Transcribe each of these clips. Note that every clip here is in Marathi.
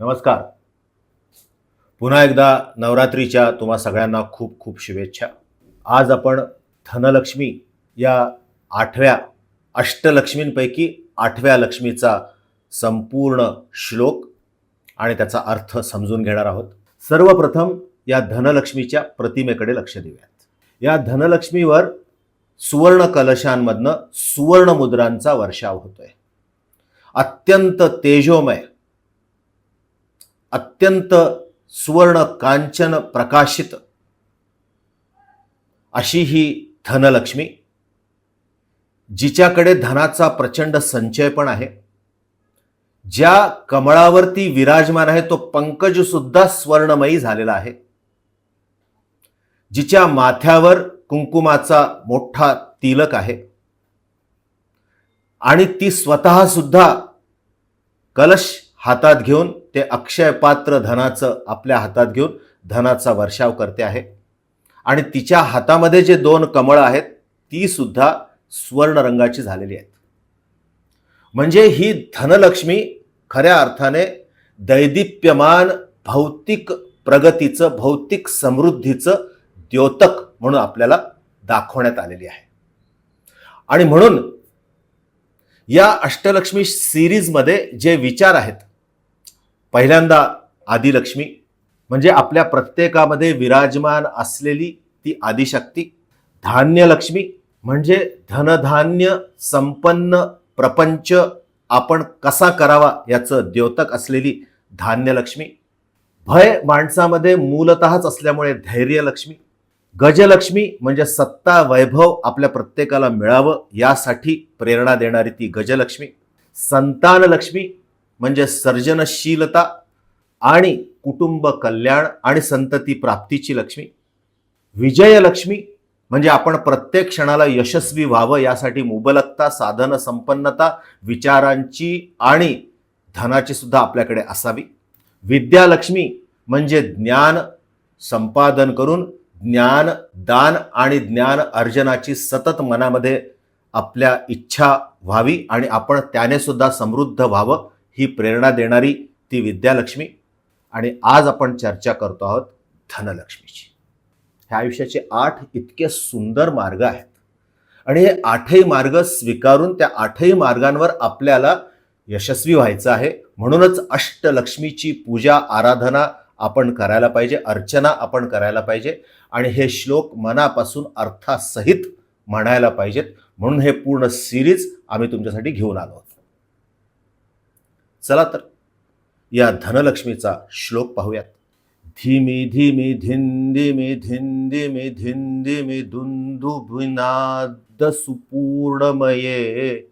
नमस्कार. पुन्हा एकदा नवरात्रीच्या तुम्हा सगळ्यांना खूप खूप शुभेच्छा. आज आपण धनलक्ष्मी या आठव्या अष्टलक्ष्मींपैकी आठव्या लक्ष्मीचा संपूर्ण श्लोक आणि त्याचा अर्थ समजून घेणार आहोत. सर्वप्रथम या धनलक्ष्मीच्या प्रतिमेकडे लक्ष देऊयात. या धनलक्ष्मीवर सुवर्ण कलशांमधनं सुवर्ण मुद्रांचा वर्षाव होतोय. अत्यंत तेजोमय अत्यंत सुवर्ण कांचन प्रकाशित अशी ही धनलक्ष्मी जिच्याकडे धनाचा प्रचंड संचय पण आहे. ज्या कमळावरती विराजमान आहे तो पंकज सुद्धा स्वर्णमयी झालेला आहे. जिच्या माथ्यावर कुंकुमाचा मोठा तिलक आहे. आणि ती स्वतः सुद्धा कलश हातात घेऊन ते अक्षय पात्र धनाचं आपल्या हातात घेऊन धनाचा वर्षाव करते आहे. आणि तिच्या हातामध्ये जे दोन कमळं आहेत ती सुद्धा स्वर्ण रंगाची झालेली आहेत. म्हणजे ही धनलक्ष्मी खऱ्या अर्थाने दैदिप्यमान भौतिक प्रगतीचं भौतिक समृद्धीचं द्योतक म्हणून आपल्याला दाखवण्यात आलेली आहे. आणि म्हणून या अष्टलक्ष्मी सिरीजमध्ये जे विचार आहेत पहिल्यांदा आदिलक्ष्मी म्हणजे आपल्या प्रत्येकामध्ये विराजमान असलेली ती आदिशक्ती. धान्यलक्ष्मी म्हणजे धनधान्य संपन्न प्रपंच आपण कसा करावा याचं द्योतक असलेली धान्यलक्ष्मी. भय माणसामध्ये मूलतःच असल्यामुळे धैर्यलक्ष्मी. गजलक्ष्मी म्हणजे सत्ता वैभव आपल्या प्रत्येकाला मिळावं यासाठी प्रेरणा देणारी ती गजलक्ष्मी. संतानलक्ष्मी म्हणजे सर्जनशीलता आणि कुटुंब कल्याण आणि संतती प्राप्तीची लक्ष्मी. विजयलक्ष्मी म्हणजे आपण प्रत्येक क्षणाला यशस्वी व्हावं यासाठी मुबलकता साधन संपन्नता विचारांची आणि धनाची सुद्धा आपल्याकडे असावी. विद्यालक्ष्मी म्हणजे ज्ञान संपादन करून ज्ञान दान आणि ज्ञान अर्जनाची सतत मनामध्ये आपल्या इच्छा व्हावी आणि आपण त्याने सुद्धा समृद्ध व्हावं. ही प्रेरणा देणारी ती विद्यालक्ष्मी. आणि आज आपण चर्चा करतो आहोत धनलक्ष्मीची. ह्या आयुष्याचे आठ इतके सुंदर मार्ग आहेत. आणि हे आठही मार्ग स्वीकारून त्या आठही मार्गांवर आपल्याला यशस्वी व्हायचं आहे. म्हणूनच अष्टलक्ष्मीची पूजा आराधना आपण करायला पाहिजे अर्चना आपण करायला पाहिजे. आणि हे श्लोक मनापासून अर्थासहित म्हणायला पाहिजेत. म्हणून हे पूर्ण सिरीज आम्ही तुमच्यासाठी घेऊन आलो आहोत. चला तर या धनलक्ष्मीचा श्लोक पाहूयात. धीमी धीमी धिंदिमी धिंदिमी धिंदिमी धुंदुभिनाद सुपूर्णमये.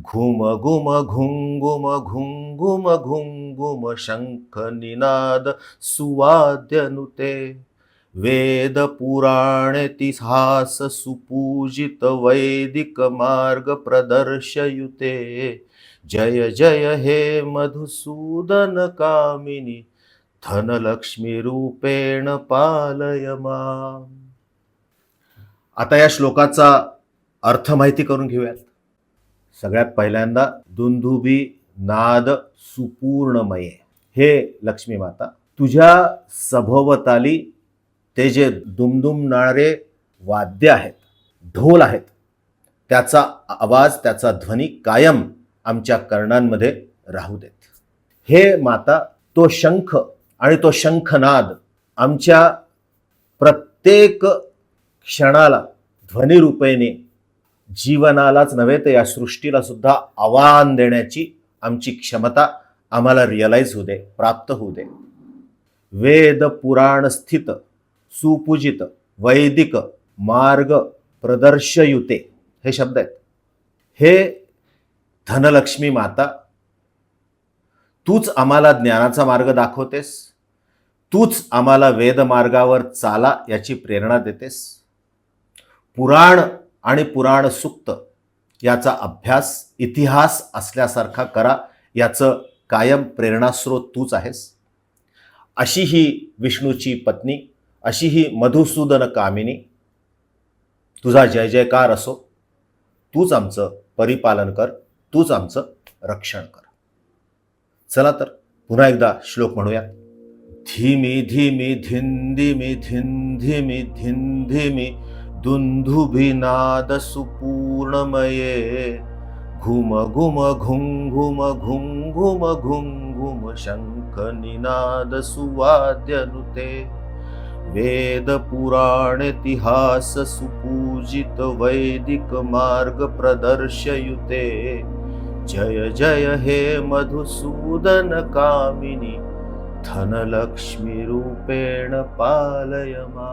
घुम घुम घुंगुम घुंगुम घुंगुम शंख निनाद सुवाद्यनुते. वेद पुराणे तिहास सुपूजित वैदिक मार्ग प्रदर्शयुते. जय जय हे मधुसूदन कामिनी धनलक्ष्मी रूपेण पालय माम. आता या श्लोकाचा अर्थ माहिती करून घेऊयात. सगळ्यात पहिल्यांदा दुंदुबी नाद सुपूर्णमये. हे लक्ष्मी माता तुझ्या सभोवताली ते जे दुमदुमणारे वाद्य आहेत ढोल आहेत त्याचा आवाज त्याचा ध्वनी कायम आमच्या कर्णांमध्ये राहू देत. हे माता तो शंख आणि तो शंखनाद आमच्या प्रत्येक क्षणाला ध्वनिरूपेने जीवनालाच नव्हे तर या सृष्टीला सुद्धा आव्हान देण्याची आमची क्षमता आम्हाला रिअलाईज होऊ दे प्राप्त होऊ दे. वेद पुराण स्थित सुपूजित वैदिक मार्ग प्रदर्शयुते हे शब्द आहेत. हे धनलक्ष्मी माता तूच आम्हाला ज्ञानाचा मार्ग दाखवतेस तूच आम्हाला वेदमार्गावर चाला याची प्रेरणा देतेस. पुराण आणि पुराण सुक्त याचा अभ्यास इतिहास असल्यासारखा करा याचं कायम प्रेरणास्रोत तूच आहेस. अशी ही विष्णूची पत्नी अशी ही मधुसूदन कामिनी तुझा जय जयकार असो. तूच आमचं परिपालन कर. तूच आमचं रक्षण कर. चला तर पुन्हा एकदा श्लोक म्हणूया. धीमी धीमी धिंधिमी धिंधिमी धिंधिमी दुंधुभिनाद सुपूर्णमये घुम घुम घुंघुम घुंघुम घुम शंख निनाद सुवाद्यनुते वेद पुराणेतिहास सुपूजित वैदिक मार्ग प्रदर्शयुते जय जय हे मधुसूदन कामिनी धनलक्ष्मी रूपेण पालय मा